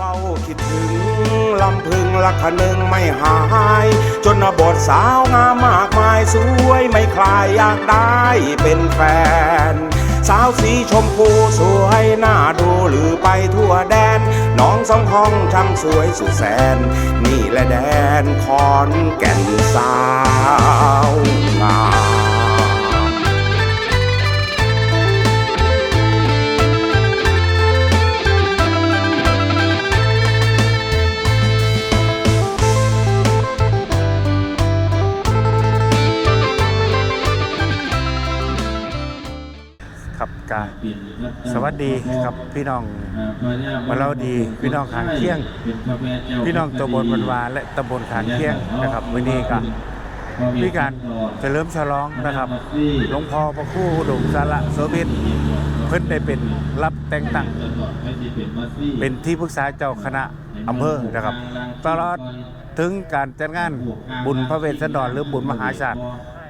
เฝ้าคิดถึงลำพึงละคะนึงไม่หาย จนบทสาวงามมากมายสวยไม่คลายอยากได้เป็นแฟน สาวสีชมพูสวยน่าดูหรือไปทั่วแดน น้องสองห้องช่างสวยสุดแสน นี่แหละแดนคอนแก่นสาวงามาสวัสดีครับพี่น้องมาเล่าดีพี่น้องขางเคียง พี่น้องตำบลบันวาและตำบลขางเคียงนะครับวันนี้ก็มีการเฉลิมฉลองนะครับหลวงพ่อพระครู่อุดมสาระโสภิตเพิ่นได้เป็นรับแต่งตั้งเป็นที่ปรึกษาเจ้าคณะอำเภอนะครับ ตลอดถึงการจัดงานบุญพระเวสสันดรหรือบุญมหาชาติ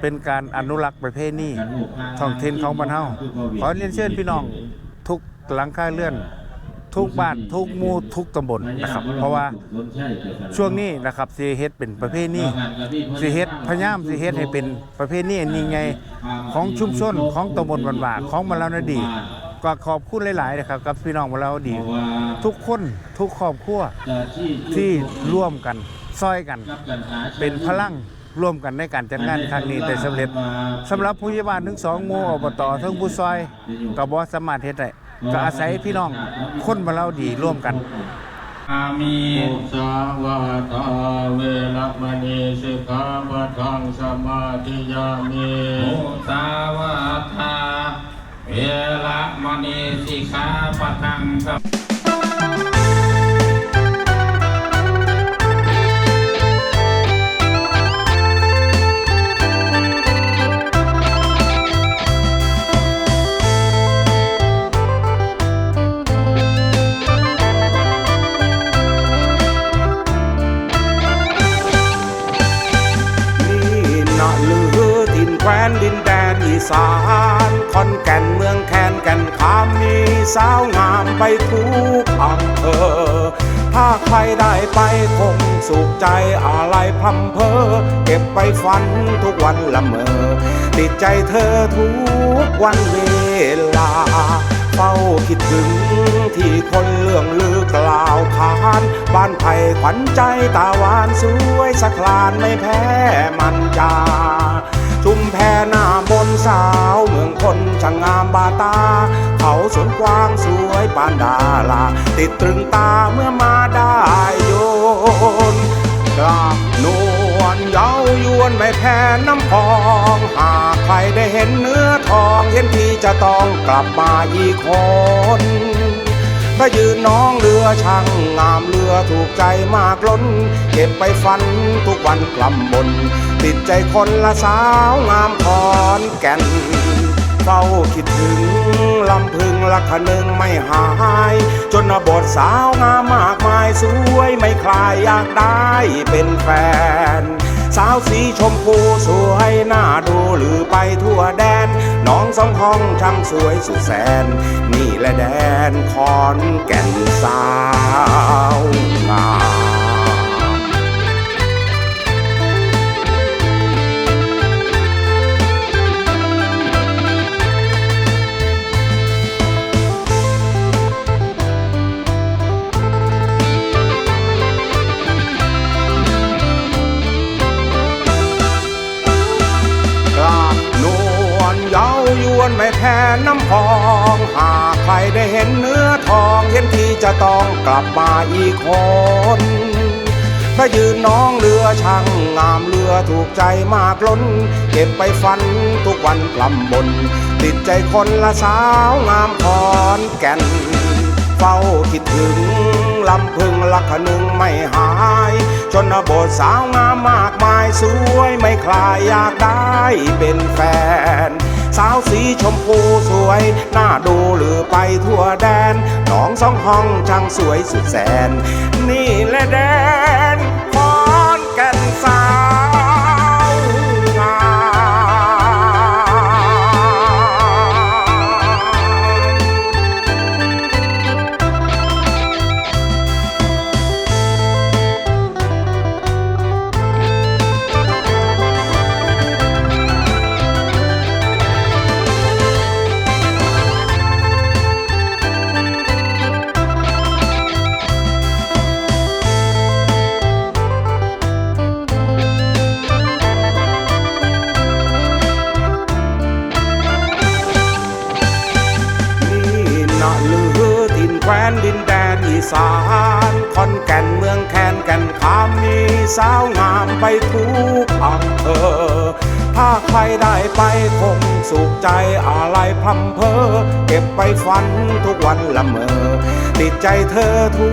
เป็นการอนุรักษ์ประเพณีท้องถิ่นของบ้านเฮาขอเรียนเชิญพี่น้องทุกหลังคาเลื่อน ทุกบ้านทุกหมู่ทุกตำบลนะครับ เพราะว่าช่วงนี้นะครับสิเฮ็ดเป็นประเพณีสิเฮ็ดพยายามสิเฮ็ดให้เป็นประเพณีอันนี้ไงของชุมชนของตำบลบันว่าของมะลาวนาดีก็ขอบคุณหลาย ๆ นะครับ กับพี่น้องมะลาวนาดี ทุกคนทุกครอบครัวที่ร่วมกันซอยกัน เป็นพลัง ร่วมกันในการจัดงานครั้งนี้ได้สำเร็จสำหรับผู้ใหญ่บ้านทั้งสองหมู่อบตทั้งผู้ซอยก็บ่สามารถเฮ็ดได้ก็อาศัยพี่น้องคนมาเล่าดีร่วมกัน อามิสาวาตาเวรมณีสิกขาปะทังสมาธิยามิมุสาวาทาเวรมณีสิกขาปะทังสมา สานคอนแก่นเมืองแคนแก่นขามมีสาวงามไปทุกอำเภอ ถ้าใครได้ไปคงสุขใจอะไรพร่ำเพอ เก็บไปฝันทุกวันละเมอ ติดใจเธอทุกวันเวลาเฝ้าคิดถึงที่คนเรื่องลือกล่าวขาน บ้านไผ่ขวัญใจตาวานสวยสะคลานไม่แพ้มาางงามบาตา เขาสวนกว้างสวยปานดาลา ติดตรึงตาเมื่อมาได้โยนกลางนวลเย้ายวนไม่แพ้น้ำพอง หากใครได้เห็นเนื้อทองเห็นทีจะต้องกลับมาอีกคนก็ยืนน้องเรือช่างงามเรือถูกใจมากล้น เก็บไปฝันทุกวันกลำบน ติดใจคนละสาวงามคอนแก่น เฝ้าคิดถึงลำพึงละคะนึงไม่หาย จนบทสาวงามมากมายสวยไม่คลายอยากได้เป็นแฟน สาวสีชมพูสวยน่าดูหรือไปทั่วแดน น้องสองห้องช่างสวยสุดแสน นี่แหละแดนคอนแก่นสาวงาม นไม่แพ้น้ำพอง หากใครได้เห็นเนื้อทองเห็นทีจะต้องกลับมาอีกคนก็ยืนน้องเรือช่างงามเรือถูกใจมากล้น เก็บไปฝันทุกวันกลำบน ติดใจคนละสาวงามคอนแก่น เฝ้าคิดถึงลำพึงละคะนึงไม่หาย ชนบทสาวงามมากมายสวยไม่คลายอยากได้เป็นแฟน สาวสีชมพูสวยน่าดูหรือไปทั่วแดนน้องสองห้องช่างสวยสุดแสน นี่แหละแด อีสานคอนแก่นเมืองแคนแก่นขามมีสาวงามไปทุกอำเภอ ถ้าใครได้ไปคงสุขใจอะไรพรำเพอ เก็บไปฝันทุกวันละเมอ ติดใจเธอทุ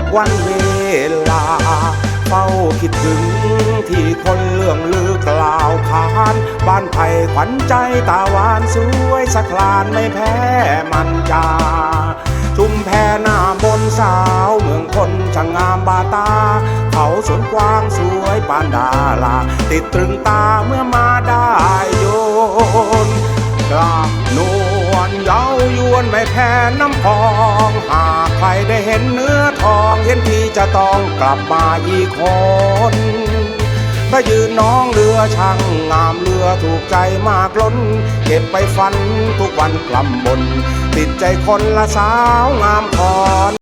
กวันเวลา เฝ้าคิดถึง ที่คนเรื่องลือกล่าวขาน บ้านไผ่ขวัญใจตาวานสวยสักลานไม่แพ้มันจาชุมแพหน้ามนสาวเมืองคนช่างงามบาตา เขาสวนกว้างสวยปานดาลา ติดตรึงตาเมื่อมาได้โยนกลางนวลเย้ายวนไม่แพ้น้ำพอง หากใครได้เห็นเนื้อ องเห็นทีจะต้องกลับมาอีกคนถ้ายืนน้องเรือช่างงามเรือถูกใจมากล้น เก็บไปฝันทุกวันกลำบน ติดใจคนละสาวงามพร